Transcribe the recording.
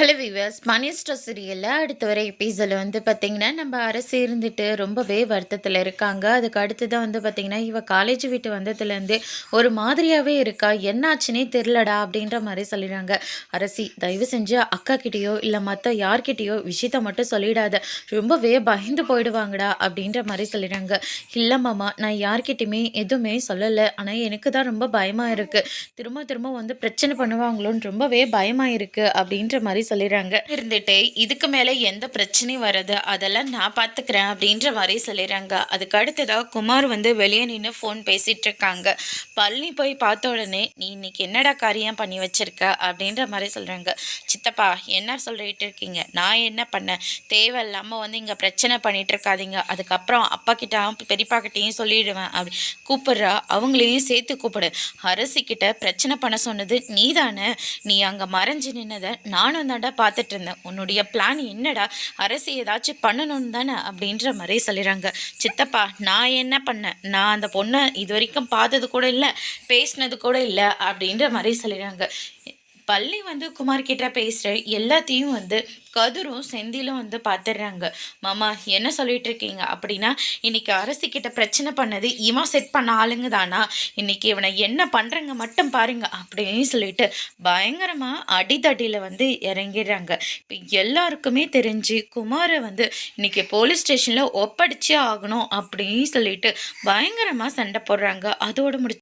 Hello viewers மணிஸ்டர் சீரியலில் அடுத்த வர எபிசோடில் வந்து பார்த்திங்கன்னா நம்ம அரசு இருந்துட்டு ரொம்பவே வருத்தத்தில் இருக்காங்க. அதுக்கு அடுத்ததான் வந்து பார்த்திங்கன்னா இவ காலேஜ் விட்டு வந்ததுலேருந்து ஒரு மாதிரியாகவே இருக்கா? என்னாச்சுன்னே தெரிலடா அப்படின்ற மாதிரி சொல்லிடுறாங்க. அரசி தயவு செஞ்சு அக்கா கிட்டேயோ இல்லை மற்ற யார்கிட்டேயோ விஷயத்த மட்டும் சொல்லிடாத. ரொம்பவே பயந்து போயிடுவாங்கடா அப்படின்ற மாதிரி சொல்லிடுறாங்க. இல்லை மாமா நான் யார்கிட்டையுமே எதுவுமே சொல்லலை. ஆனால் எனக்கு தான் ரொம்ப பயமாக இருக்குது திரும்ப திரும்ப வந்து பிரச்சனை பண்ணுவாங்களோன்னு ரொம்பவே பயமாக இருக்குது அப்படின்ற மாதிரி சொல்லிடுறாங்க. இருந்துட்டு இதுக்கு மேலே எந்த பிரச்சனையும் வருது. அதெல்லாம் நான் பார்த்துக்கிறேன் அப்படின்ற மாதிரி சொல்லிடுறாங்க. அதுக்கு அடுத்ததாக குமார் வந்து வெளியே நின்று ஃபோன் பேசிகிட்டு இருக்காங்க. பழனி போய் பார்த்த உடனே நீ இன்னைக்கு என்னடா காரியம் பண்ணி வச்சிருக்க? அப்படின்ற மாதிரி சொல்கிறாங்க சித்தப்பா என்ன சொல்லிட்டு இருக்கீங்க? நான் என்ன பண்ணேன்? தேவையில்லாமல் வந்து இங்கே பிரச்சனை பண்ணிட்டு இருக்காதீங்க. அதுக்கப்புறம் அப்பா கிட்ட பெரியப்பா கிட்டேயும் சொல்லிடுவேன். அப்படி கூப்பிட்றா. அவங்களையும் சேர்த்து கூப்பிடு. அரசிக்கிட்ட பிரச்சனை பண்ண சொன்னது நீ தானே நீ அங்கே மறைஞ்சு நின்னதை நானும் தாண்டா பார்த்துட்டு இருந்தேன் உன்னுடைய பிளான் என்னடா? அரசு ஏதாச்சும் பண்ணணும்னு தானே? அப்படின்ற மாதிரி சொல்லிடுறாங்க சித்தப்பா நான் என்ன பண்ணேன்? நான் அந்த பொண்ணை இது வரைக்கும் பார்த்தது கூட இல்லை பேசினது கூட இல்லை அப்படின்ற மாதிரி சொல்லிடுறாங்க பள்ளி வந்து குமார் கிட்ட பேசுகிற எல்லாத்தையும் வந்து கதிரும் செந்திலும் வந்து பார்த்துடுறாங்க மாமா என்ன சொல்லிட்டு இருக்கீங்க? அப்படின்னா இன்னைக்கு அரசு கிட்ட பிரச்சனை பண்ணது இவன் செட் பண்ண ஆளுங்க தானா? இன்னைக்கு இவனை என்ன பண்ணுறங்க மட்டும் பாருங்க அப்படின்னு சொல்லிட்டு பயங்கரமாக அடித்தடியில் வந்து இறங்கிடுறாங்க. இப்போ எல்லாருக்குமே தெரிஞ்சு குமாரை வந்து இன்னைக்கு போலீஸ் ஸ்டேஷனில் ஒப்படைச்சே ஆகணும் அப்படின்னு சொல்லிட்டு பயங்கரமாக சண்டை போடுறாங்க. அதோடு முடிச்சு